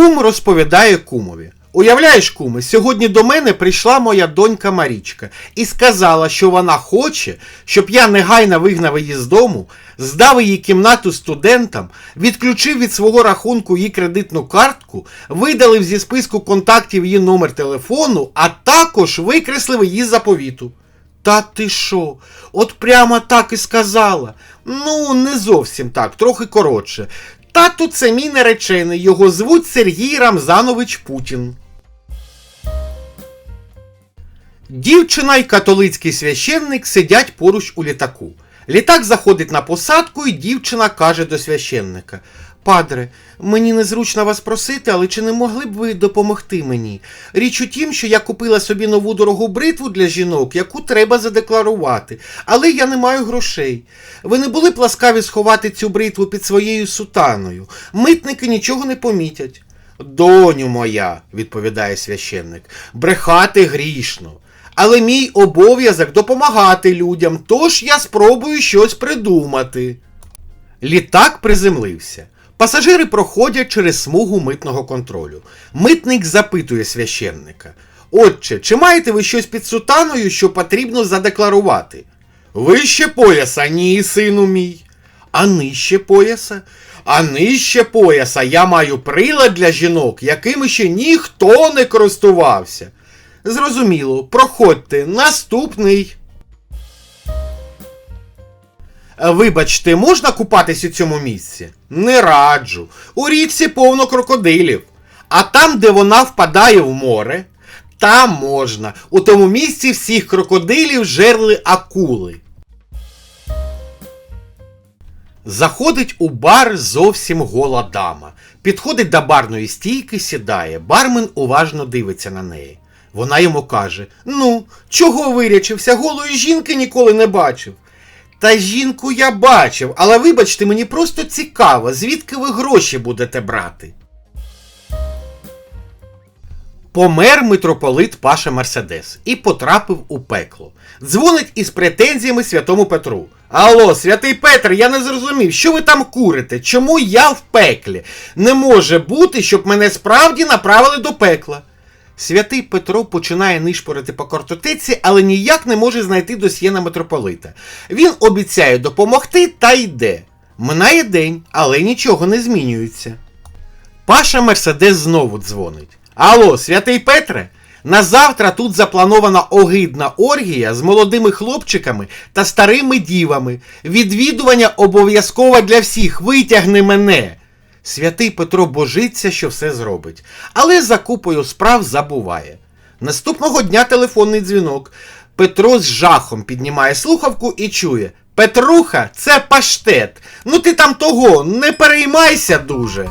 Кум розповідає кумові. Уявляєш, куме, сьогодні до мене прийшла моя донька Марічка і сказала, що вона хоче, щоб я негайно вигнав її з дому, здав її кімнату студентам, відключив від свого рахунку її кредитну картку, видалив зі списку контактів її номер телефону, а також викреслив її заповіту. Та ти що? От прямо так і сказала. Ну, не зовсім так, трохи коротше. Тату це мій наречений, його звуть Сергій Рамзанович Путін. Дівчина й католицький священник сидять поруч у літаку. Літак заходить на посадку, і дівчина каже до священника: Падре, мені незручно вас просити, але чи не могли б ви допомогти мені? Річ у тім, що я купила собі нову дорогу бритву для жінок, яку треба задекларувати, але я не маю грошей. Ви не були б ласкаві сховати цю бритву під своєю сутаною. Митники нічого не помітять. Доню моя, відповідає священник, брехати грішно. Але мій обов'язок допомагати людям, тож я спробую щось придумати. Літак приземлився. Пасажири проходять через смугу митного контролю. Митник запитує священника: Отче, чи маєте ви щось під сутаною, що потрібно задекларувати? Вище пояса, ні, сину мій. А нижче пояса? А нижче пояса я маю прилад для жінок, якими ще ніхто не користувався. Зрозуміло, проходьте, наступний. Вибачте, можна купатись у цьому місці? Не раджу. У річці повно крокодилів. А там, де вона впадає в море, там можна. У тому місці всіх крокодилів жерли акули. Заходить у бар зовсім гола дама. Підходить до барної стійки, сідає. Бармен уважно дивиться на неї. Вона йому каже: Ну, чого вирячився? Голої жінки ніколи не бачив. Та жінку я бачив, але вибачте, мені просто цікаво, звідки ви гроші будете брати. Помер митрополит Паша Мерседес і потрапив у пекло. Дзвонить із претензіями святому Петру. Алло, святий Петр, я не зрозумів, що ви там курите? Чому я в пеклі? Не може бути, щоб мене справді направили до пекла. Святий Петро починає нишпорити по картотеці, але ніяк не може знайти досьє на митрополита. Він обіцяє допомогти та йде. Минає день, але нічого не змінюється. Паша Мерседес знову дзвонить. Алло, святий Петре? На завтра тут запланована огидна оргія з молодими хлопчиками та старими дівами. Відвідування обов'язково для всіх. Витягни мене. Святий Петро божиться, що все зробить, але за купою справ забуває. Наступного дня телефонний дзвінок. Петро з жахом піднімає слухавку і чує: Петруха, це паштет. Ну ти там того, не переймайся дуже.